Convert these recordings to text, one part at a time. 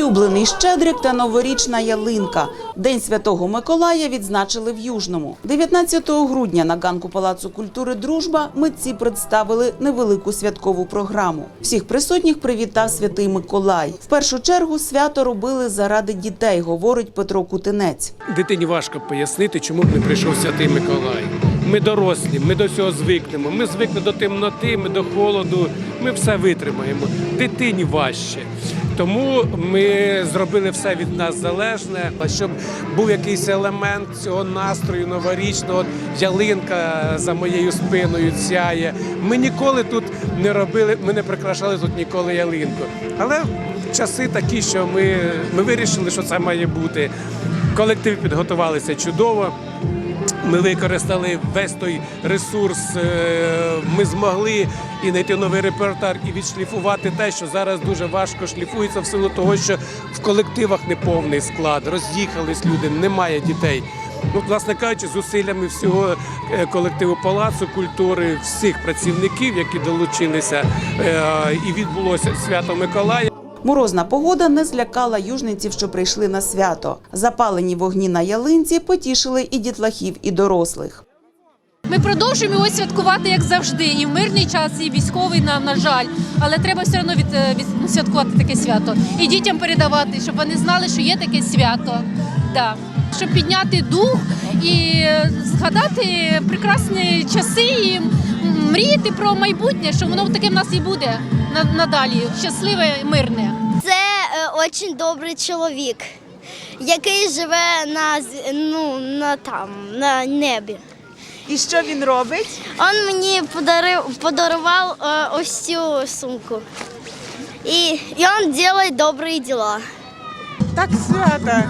Улюблений щедрик та новорічна ялинка. День Святого Миколая відзначили в Южному. 19 грудня на ганку Палацу культури Дружба митці представили невелику святкову програму. Всіх присутніх привітав святий Миколай. В першу чергу свято робили заради дітей, говорить Петро Кутинець. Дитині важко пояснити, чому б не прийшов святий Миколай. Ми дорослі, ми до цього звикнемо. Ми звикли до темноти, ми до холоду, ми все витримаємо. Дитині важче. Тому ми зробили все від нас залежне, щоб був якийсь елемент цього настрою новорічного. Ялинка за моєю спиною сяє. Ми ніколи тут не робили, ми не прикрашали тут ніколи ялинку. Але часи такі, що ми, ми вирішили, що це має бути. Колектив підготувалися чудово. Ми використали весь той ресурс. е, Ми змогли і знайти новий репертуар, і відшліфувати те, що зараз дуже важко шліфується в силу того, що в колективах не повний склад, роз'їхались люди, немає дітей. Ну, власне кажучи, зусиллями всього е, колективу Палацу культури, всіх працівників, які долучилися, е, і відбулося свято Миколая. Морозна погода не злякала южниців, що прийшли на свято. Запалені вогні на ялинці потішили і дітлахів, і дорослих. Ми продовжуємо його святкувати як завжди, і в мирний час, і військовий на, на жаль. Але треба все одно від, е, від, святкувати таке свято. І дітям передавати, щоб вони знали, що є таке свято. Да. Щоб підняти дух і е, згадати прекрасні часи і м, мріяти про майбутнє, що воно таке в нас і буде на- надалі. Щасливе, мирне. Це е, дуже добрий чоловік, який живе на, ну, на, там, на небі. І що він робить? Він мені подарив, подарував е, ось цю сумку. І, і він робить добрі діла. Так свято.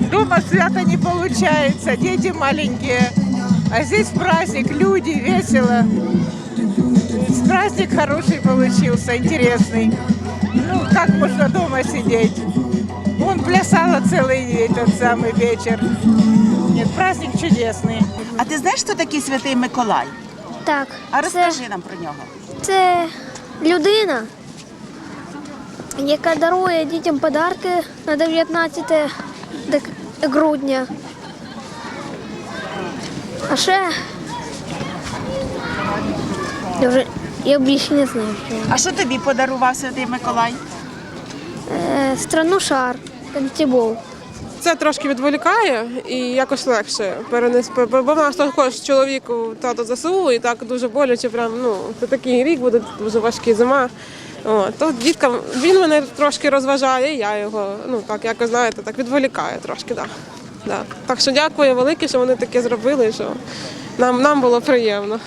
Дома свято не получается, дети маленькие. А здесь праздник, люди, весело. Праздник хороший получился, интересный. Ну, как можно дома сидеть? Он плясала целый этот самый вечер. Нет, праздник чудесный. А ти знаєш, хто такий святий Миколай? Так, А це, розкажи нам про нього. це людина, яка дарує дітям подарки на 19 дек- грудня. А ще я вже я більше не знаю. Що. А що тобі подарував святий Миколай? Е, страну шар, танцібол. Це трошки відволікає і якось легше перенести. Бо в нас також чоловіку тато ЗСУ, і так дуже боляче. Прям ну це такий рік буде дуже важкий зима. О, то діткам він мене трошки розважає, я його ну так якось знаєте, так відволікає трошки. Да. Да. Так що дякую велике, що вони таке зробили, що нам, нам було приємно.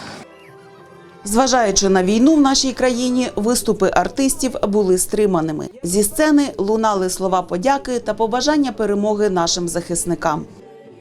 Зважаючи на війну в нашій країні, виступи артистів були стриманими. Зі сцени лунали слова подяки та побажання перемоги нашим захисникам.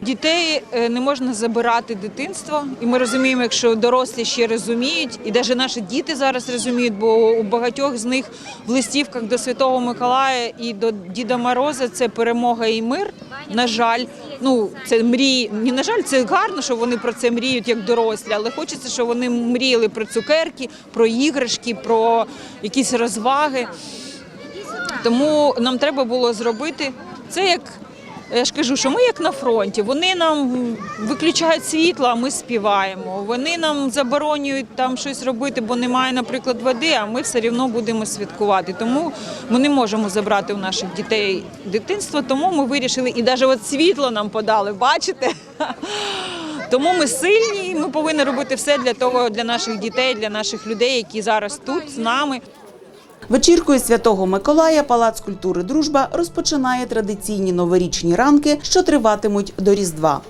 Дітей е, не можна забирати дитинство, і ми розуміємо, якщо дорослі ще розуміють, і навіть наші діти зараз розуміють, бо у багатьох з них в листівках до Святого Миколая і до Діда Мороза це перемога і мир. На жаль, ну це мрії. Не на жаль, це гарно, що вони про це мріють як дорослі, але хочеться, щоб вони мріяли про цукерки, про іграшки, про якісь розваги. Тому нам треба було зробити це як. Я ж кажу, що ми як на фронті. Вони нам виключають світло, а ми співаємо. Вони нам заборонюють там щось робити, бо немає, наприклад, води, а ми все одно будемо святкувати. Тому ми не можемо забрати у наших дітей дитинство, тому ми вирішили, і навіть от світло нам подали, бачите? Тому ми сильні, і ми повинні робити все для того, для наших дітей, для наших людей, які зараз тут з нами. Вечіркою святого Миколая Палац культури Дружба розпочинає традиційні новорічні ранки, що триватимуть до Різдва.